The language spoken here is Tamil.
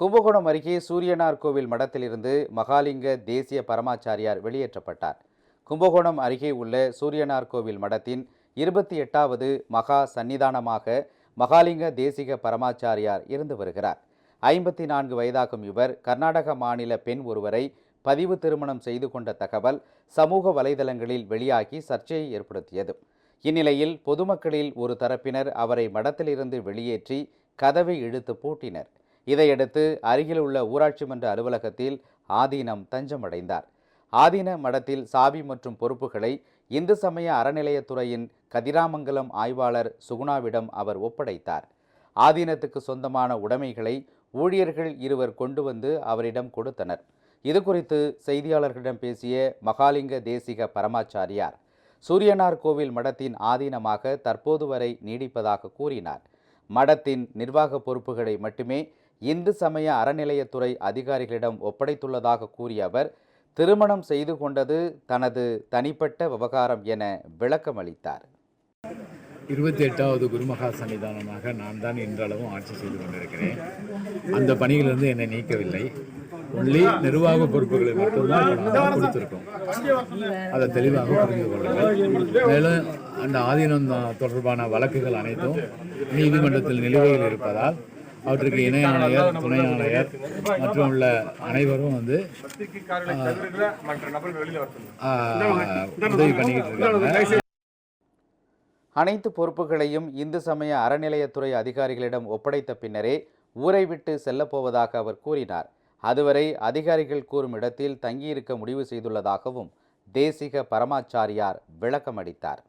கும்பகோணம் அருகே சூரியனார் கோவில் மடத்திலிருந்து மகாலிங்க தேசிய பரமாச்சாரியார் வெளியேற்றப்பட்டார். கும்பகோணம் அருகே உள்ள சூரியனார் கோவில் மடத்தின் இருபத்தி எட்டாவது மகா சந்நிதானமாக மகாலிங்க தேசிக பரமாச்சாரியார் இருந்து வருகிறார். ஐம்பத்தி நான்கு வயதாகும் இவர் கர்நாடக மாநில பெண் ஒருவரை பதிவு திருமணம் செய்து கொண்ட தகவல் சமூக வலைதளங்களில் வெளியாகி சர்ச்சையை ஏற்படுத்தியது. இந்நிலையில் பொதுமக்களில் ஒரு தரப்பினர் அவரை மடத்திலிருந்து வெளியேற்றி கதவை இழுத்து பூட்டினர். இதையடுத்து அருகிலுள்ள ஊராட்சி மன்ற அலுவலகத்தில் ஆதீனம் தஞ்சமடைந்தார். ஆதீன மடத்தில் சாவி மற்றும் பொறுப்புகளை இந்து சமய அறநிலையத்துறையின் கதிராமங்கலம் ஆய்வாளர் சுகுணாவிடம் அவர் ஒப்படைத்தார். ஆதீனத்துக்கு சொந்தமான உடைமைகளை ஊழியர்கள் இருவர் கொண்டு வந்து அவரிடம் கொடுத்தனர். இதுகுறித்து செய்தியாளர்களிடம் பேசிய மகாலிங்க தேசிக பரமாச்சாரியார் சூரியனார் கோவில் மடத்தின் ஆதீனமாக தற்போது வரை நீடிப்பதாக கூறினார். மடத்தின் நிர்வாக பொறுப்புகளை மட்டுமே இந்து சமய அறநிலையத்துறை அதிகாரிகளிடம் ஒப்படைத்துள்ளதாக கூறிய அவர் திருமணம் செய்து கொண்டது தனது தனிப்பட்ட விவகாரம் என விளக்கமளித்தார். இருபத்தி எட்டாவது குருமகா சன்னிதானமாக நான் தான் இன்றளவும் ஆட்சி செய்து கொண்டிருக்கிறேன். அந்த பணியிலிருந்து என்னை நீக்கவில்லை. ஒன்லி நிர்வாக பொறுப்புகளை மட்டும்தான் கொடுத்துருக்கோம். அதை தெளிவாக புரிந்து கொள்ளுங்கள். மேலும் அந்த ஆதீனம் தொடர்பான வழக்குகள் அனைத்தும் நீதிமன்றத்தில் நிலுவையில் இருப்பதால் அவற்றுக்கு இணை ஆணையர் துணை ஆணையர் மற்றும் உள்ள அனைவரும் வந்து உதவி பண்ணிக்கிட்டு இருக்காங்க. அனைத்து பொறுப்புகளையும் இந்து சமய அறநிலையத்துறை அதிகாரிகளிடம் ஒப்படைத்த பின்னரே ஊரை விட்டு செல்லப்போவதாக அவர் கூறினார். அதுவரை அதிகாரிகள் கூறும் இடத்தில் தங்கியிருக்க முடிவு செய்துள்ளதாகவும் தேசிக பரமாச்சாரியார் விளக்கமளித்தார்.